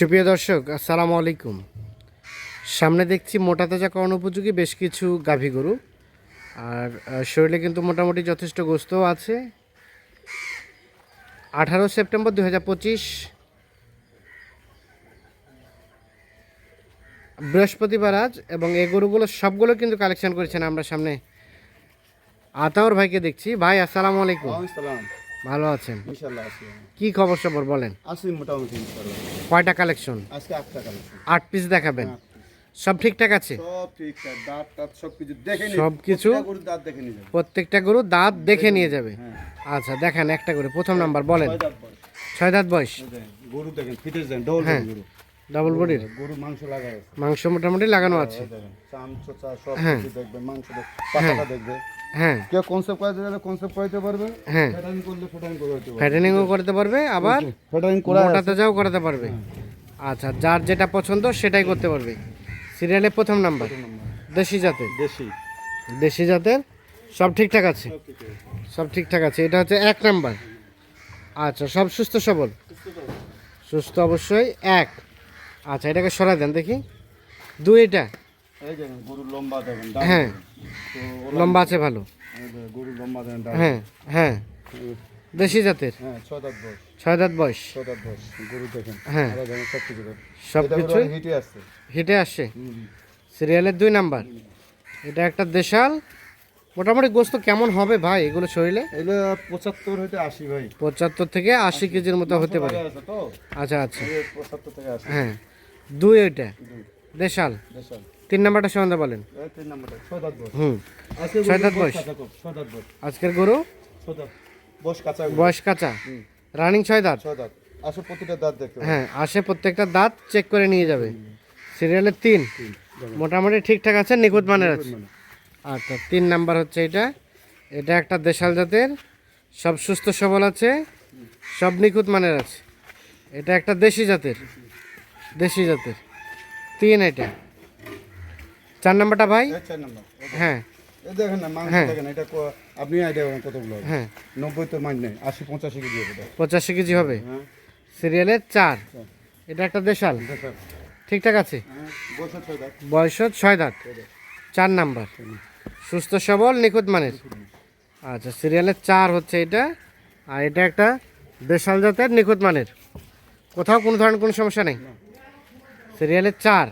সুপ্রিয় দর্শক আসসালামু আলাইকুম। সামনে দেখছি মোটা তাজাকরণ উপযোগী বেশ কিছু গাভী গরু। আর শরীরে কিন্তু মোটামুটি যথেষ্ট গোস্তও আছে। আঠারো সেপ্টেম্বর দু হাজার পঁচিশ বৃহস্পতিবার আজ এবং এই গরুগুলো সবগুলো কিন্তু কালেকশন করেছেন আমরা সামনে। আতাউর ভাইকে দেখছি। ভাই আসসালামু আলাইকুম। ভালো আছেন? কি খবর সবর বলেন? আছি মোটামুটি কয়টা কালেকশন? আজকে আটটা কালেকশন। আট পিস দেখাবেন? সব ঠিকঠাক আছে? সব ঠিকঠাক দাঁত টাত সব কিছু দেখে সব কিছু দাঁত দেখে নিয়ে যাবে। প্রত্যেকটা গরু দাঁত দেখে নিয়ে যাবে হ্যাঁ। আচ্ছা দেখেন একটা করে। প্রথম নাম্বার বলেন। ছয় দাঁত বয়স। দাঁত গরু দেখেন ফিটেজ দেন ডবল হ্যাঁ। গরু। ডাবল বডির গরু মাংস মাংস মোটামুটি লাগানো আছে। চোচা সব হ্যাঁ। দেখবে মাংস দেখবে দেখবে। হ্যাঁ। কেউ কনসেপ্ট করে দিলে কনসেপ্ট করাইতে পারবে। হ্যাঁ। ফেটারিং করলে ফেটারিং করে পারবে। ফ্যাটেনিংও করতে পারবে আবার ফেটারিং করা মোটাতে যাও করাতে পারবে। আচ্ছা যার যেটা পছন্দ সেটাই করতে পারবে। সিরিয়ালে প্রথম নাম্বার দেশি জাতের? দেশি। দেশি জাতের? সব ঠিকঠাক আছে? সব ঠিকঠাক আছে। এটা হচ্ছে এক নাম্বার আচ্ছা সব সুস্থ সবল। সুস্থ অবশ্যই এক। আচ্ছা এটাকে সরাই দেন দেখি। দুই এটা। এই দেখেন গরু লম্বা হ্যাঁ। লম্বা আছে ভালো। এই দেখেন, গরু লম্বা হ্যাঁ হ্যাঁ। দেশি জাতের? হ্যাঁ ছয় দাঁত বয়স। ছয় দাঁত বয়স। ছয় দাঁত বয়স গরু দেখেন। হ্যাঁ। সব কিছু সব হিটে আসছে। হিটে আসছে? সিরিয়ালের দুই নাম্বার। এটা একটা দেশাল। মোটামুটি গোস্ত কেমন হবে ভাই এগুলো শরীরে? এগুলো পঁচাত্তর হইতে আশি ভাই। পঁচাত্তর থেকে আশি কেজির মতো হতে পারে। আচ্ছা আচ্ছা। পঁচাত্তর থেকে আশি। হ্যাঁ। দুই ওইটা? দেশাল। তিন নাম্বারটা সম্বন্ধে বলেন। হুম। ছয় দাঁত বয়স আজকের গরু? বয়স কাঁচা রানিং ছয় দাঁত দাঁত প্রতিটা দাঁত দেখতে হ্যাঁ আসে প্রত্যেকটা দাঁত চেক করে নিয়ে যাবে। সিরিয়ালের তিন? মোটামুটি ঠিকঠাক আছে নিখুঁত মানের আছে? আচ্ছা তিন নাম্বার হচ্ছে এটা এটা একটা দেশাল জাতের। সব সুস্থ সবল আছে। সব নিখুঁত মানের আছে। এটা একটা দেশি জাতের। দেশি জাতের। তিন এটা চার নাম্বারটা ভাই? হ্যাঁ। দেখেন না মাংস হ্যাঁ। দেখেন এটা আপনি আইডিয়া করেন কতগুলো হ্যাঁ। নব্বই তো মান নেই আশি পঁচাশি কেজি হবে। পঁচাশি কেজি হবে? হ্যাঁ। সিরিয়ালের চার। এটা একটা দেশাল। ঠিকঠাক আছে? হ্যাঁ বয়স ছয় দাঁত। চার নাম্বার। সুস্থ সবল নিখুঁত মানের। আচ্ছা সিরিয়ালের চার হচ্ছে এটা। আর এটা একটা দেশাল জাতের নিখুঁত মানের। কোথাও কোনো ধরনের কোনো সমস্যা নেই? সিরিয়ালের চার।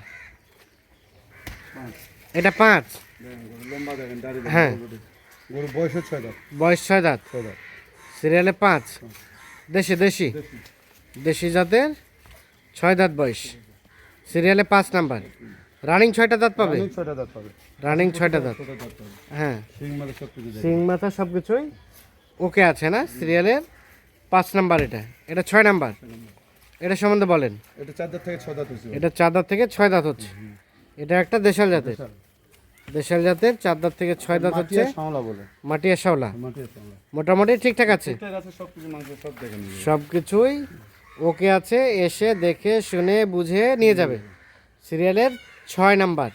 এটা পাঁচ। হ্যাঁ। বয়স ছয় দাঁত। সিরিয়ালে পাঁচ। দেশি দেশি। দেশি। জাতের ছয় দাঁত বয়স। সিরিয়ালে পাঁচ নাম্বার। রানিং ছয়টা দাঁত পাবে? রানিং ছয়টা দাঁত হ্যাঁ। সিং মাথা সব কিছুই ওকে আছে না? সিরিয়ালের পাঁচ নাম্বার এটা। এটা ছয় নাম্বার। এটা সম্বন্ধে বলেন। এটা চার দাঁত থেকে ছয় দাঁত হয়েছে। এটা চার দাঁত থেকে ছয় দাঁত হচ্ছে। এটা একটা দেশাল জাতের। দেশাল। জাতের চার দাঁত থেকে ছয় দাঁত হচ্ছে। শাওলা বলে। মাটিয়া শাওলা মোটামুটি ঠিকঠাক আছে। সব কিছুই ওকে আছে এসে দেখে শুনে বুঝে নিয়ে যাবে। সিরিয়ালের ছয় নাম্বার।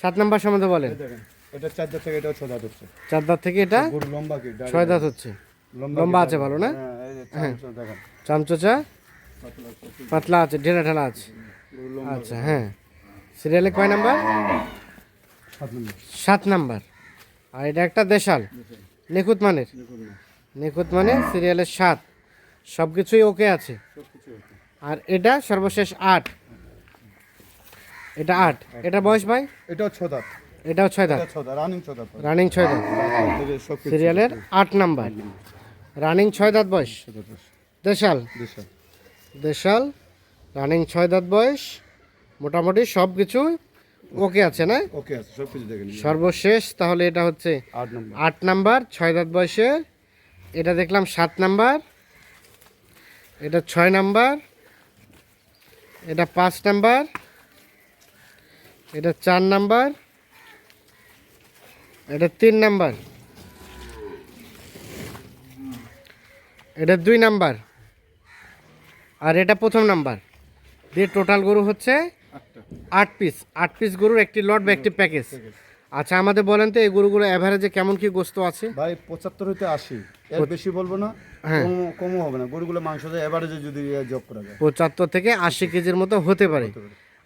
সাত নাম্বার সম্বন্ধে বলেন। এটা চার দাঁত থেকে এটা ছয় দাঁত হচ্ছে। চার দাঁত থেকে এটা লম্বা কি? ছয় দাঁত হচ্ছে। লম্বা আছে ভালো না? হ্যাঁ এই যে চামচা দেখেন। চামচোচা পাতলা আছে। ঢেলা ঢালা আছে। আচ্ছা হ্যাঁ। সিরিয়ালে কয় নাম্বার? সাত নাম্বার। আর এটা একটা দেশাল। নিখুঁত মানের। নিখুঁত মানে সিরিয়ালের সাত। সব কিছুই ওকে আছে। আর এটা সর্বশেষ আট। এটা আট। এটা বয়স ভাই? এটাও ছয় দাঁত। এটাও ছয় দাঁত। রানিং ছয় দাঁত সিরিয়ালের আট নাম্বার। রানিং ছয় দাঁত বয়স। দেশাল। দেশাল। দেশাল রানিং ছয় দাঁত বয়স মোটামুটি সব কিছু ওকে আছে না? ওকে আছে সব কিছু দেখে নিবে সর্বশেষ তাহলে এটা হচ্ছে আট নম্বর। আট নাম্বার ছয় দাঁত বয়সের এটা দেখলাম সাত নাম্বার এটা ছয় নাম্বার এটা পাঁচ নাম্বার এটা চার নাম্বার এটা তিন নাম্বার এটা দুই নাম্বার। আর এটা প্রথম নাম্বার। দিয়ে টোটাল গরু হচ্ছে আট পিস আট পিস গরুর একটি লট বা একটি প্যাকেজ আচ্ছা আমাদের বলেন তো এই গরুগুলো অ্যাভারেজে কেমন কি গোস্ত আছে? ভাই পঁচাত্তর হইতে আশি। এর বেশি বলব না হ্যাঁ। কমও হবে না। গরুগুলো মাংস দেয় এভারেজে যদি জব করা যায়। পঁচাত্তর থেকে আশি কেজির মতো হতে পারে।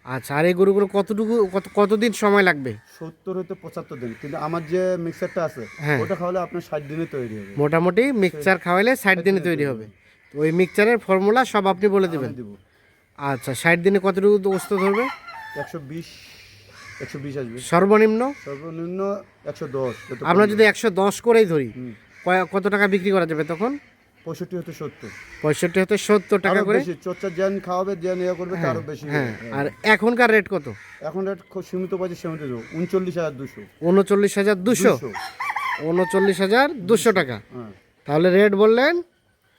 আচ্ছা আর এই গরুগুলো কতটুকু কত কতদিন সময় লাগবে? সত্তর হইতে পঁচাত্তর দিন। কিন্তু আমার যে মিক্সারটা আছে হ্যাঁ। ওটা খাওয়ালে আপনার ষাট দিনে তৈরি হবে। মোটামুটি মিক্সচার খাওয়াইলে ষাট দিনে তৈরি হবে। ওই মিক্সচারের ফর্মুলা সব আপনি বলে দেবেন? দিব। আচ্ছা ষাট দিনে কতটুকু গোস্ত ধরবে? একশো বিশ একশো বিশ আসবে। সর্বনিম্ন? সর্বনিম্ন একশো দশ আমরা যদি একশো দশ করেই ধরি কত টাকা বিক্রি করা যাবে তখন? পঁয়ষট্টি হতে সত্তর। পঁয়ষট্টি হতে সত্তর টাকা করে? চর্চা জ্যান খাওয়াবে জ্যান ইয়ে করবে তারও বেশি হ্যাঁ। আর এখনকার রেট কত? এখন রেট খুব সীমিত পাইছে সীমিত উনচল্লিশ হাজার দুশো। উনচল্লিশ হাজার দুশো? দুশো। উনচল্লিশ হাজার দুশো টাকা। হ্যাঁ। তাহলে রেট বললেন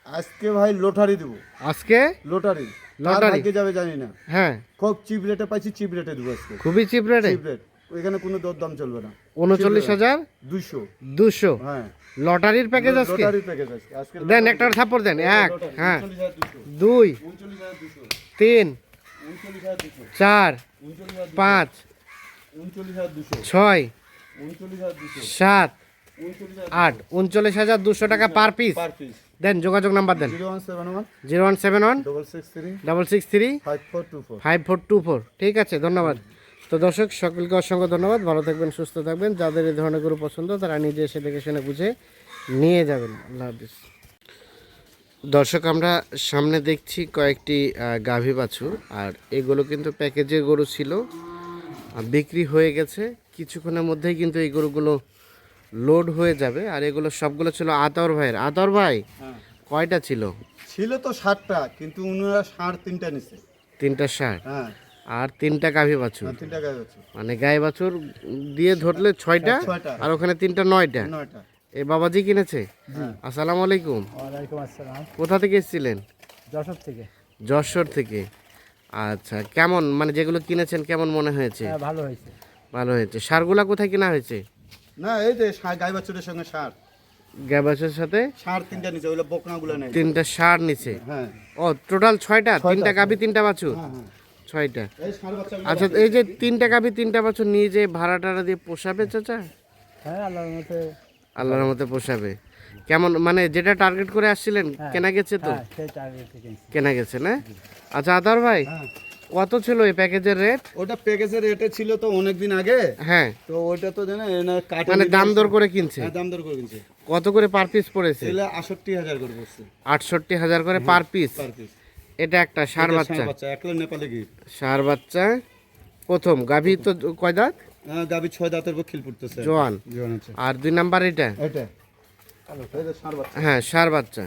আজকে ভাই লটারি দেবো। আজকে? লটারি? লটারি? ভাগ্যে যাবে জানি না। হ্যাঁ। খুব চিপ রেটে পাইছি চিপ রেটে দেবো আজকে। খুবই চিপ রেটে? Cheap rate. ওইখানে কোনো দর দাম চলবে না। উনচল্লিশ হাজার? দুইশো। দুশো হ্যাঁ। লটারির প্যাকেজ আজকে? লোটারি প্যাকেজ আজকে। দেন একটা থাপ্পড় দেন। এক হ্যাঁ। দুশো দুই দুশো তিন দুশো চার পাঁচ দুশো ছয় দুশো সাত আট উনচল্লিশ হাজার দুশো টাকা পার পিস দেন যোগাযোগ নাম্বার দেন। Zero one seven one. Double six three five four two four ঠিক আছে ধন্যবাদ। তো দর্শক সকলকে অসংখ্য ধন্যবাদ। ভালো থাকবেন সুস্থ থাকবেন। যাদের এই ধরনের গরু পছন্দ তারা নিজে এসে দেখে শুনে বুঝে নিয়ে যাবেন। আল্লাহ হাফিজ। দর্শক আমরা সামনে দেখছি কয়েকটি গাভী বাছুর। আর এগুলো কিন্তু প্যাকেজের গরু ছিল। আর বিক্রি হয়ে গেছে। কিছুক্ষণের মধ্যেই কিন্তু এই গরুগুলো লোড হয়ে যাবে। আর এগুলো সবগুলো ছিল আতর ভাইয়ের। আতর ভাই হ্যাঁ। কয়টা ছিল? ছিল তো ষাটটা কিন্তু উনারা ষাট তিনটা নিছে। তিনটা ষাট হ্যাঁ। আর তিনটা গাভী বাছুর? হ্যাঁ, তিনটা আছে মানে গায়ে বাছুর দিয়ে ধরলে ছয়টা। আর ওখানে তিনটা নয়টা? নয়টা। এই বাবাজি কিনেছে। আসসালামু আলাইকুম। ওয়ালাইকুম আসসালাম। কোথা থেকে এসেছিলেন? যশোর থেকে। যশোর থেকে। আচ্ছা কেমন? মানে যেগুলো কিনেছেন কেমন মনে হয়েছে? হ্যাঁ ভালো হয়েছে। ভালো হয়েছে। সারগুলা কোথায় কেনা হয়েছে? না এই যে গাই বাছুরের সঙ্গে ষাট গায়ে বাছুরের সাথে? ষাট তিনটা নিচে ওগুলো বকনাগুলো নেই। তিনটা সার নিচে? হ্যাঁ। ও টোটাল ছয়টা? তিনটা গাভি তিনটা বাছুর? হ্যাঁ হ্যাঁ। ছয়টা। আচ্ছা এই যে তিনটা গাভি তিনটা বাছুর নিয়ে যে ভাড়া টাড়া দিয়ে পোষাবে চাচা? হ্যাঁ আল্লাহর মতে আল্লাহর মতে পোষাবে। কেমন মানে যেটা টার্গেট করে আসছিলেন কেনা গেছে তো? হ্যাঁ। কেনা গেছে না? আচ্ছা আদার ভাই? হ্যাঁ। কত ছিল এই প্যাকেজের রেট ওটা প্যাকেজের রেটে ছিল তো অনেক দিন আগে। হ্যাঁ। তো ওটা তো জানেন মানে দাম দর করে কিনছে? হ্যাঁ দাম দর করে কিনছে। কত করে পার পিস পড়েছে? এগুলো আষট্টি হাজার করে পড়ছে। আটষট্টি হাজার করে পার পিস পার পিস এটা একটা সার বাচ্চা। একলা নেপালে গিয়ে সার বাচ্চা। প্রথম গাভী তো কয় দাঁত? হ্যাঁ গাবি ছয় দাঁতের উপর খিল পড়তেছে। জোয়ান। আর দুই নাম্বার এটা? এটা। হ্যাঁ সার বাচ্চা।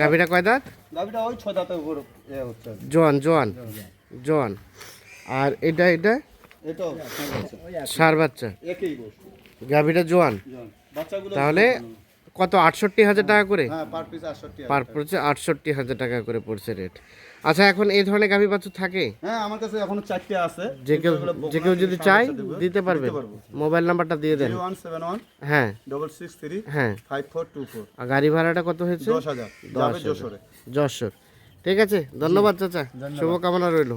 গাভীটা কয় দাঁত? গাবিটা ওই ছয় দাঁতের উপর। জোয়ান জোয়ান। জোয়ান। আর এটা এটা? বাচ্চা। সার বাচ্চা। গাভীটা জোয়ান। তাহলে কত আটষট্টি হাজার টাকা করে? হ্যাঁ পার পিস আটষট্টি হাজার টাকা। করে পড়ছে রেট আচ্ছা এখন এই ধরনের গাভী বাছুর থাকে? হ্যাঁ আমার কাছে এখনও চারটে আছে। যে কেউ যে কেউ যদি চায় দিতে পারবে। মোবাইল নাম্বারটা দিয়ে দেন। হ্যাঁ। ডবল সিক্স থ্রি হ্যাঁ। ফাইভ ফোর টু ফোর আর গাড়ি ভাড়াটা কত হয়েছে? দশ হাজার। যশোর। ঠিক আছে? ধন্যবাদ চাচা। শুভকামনা রইল।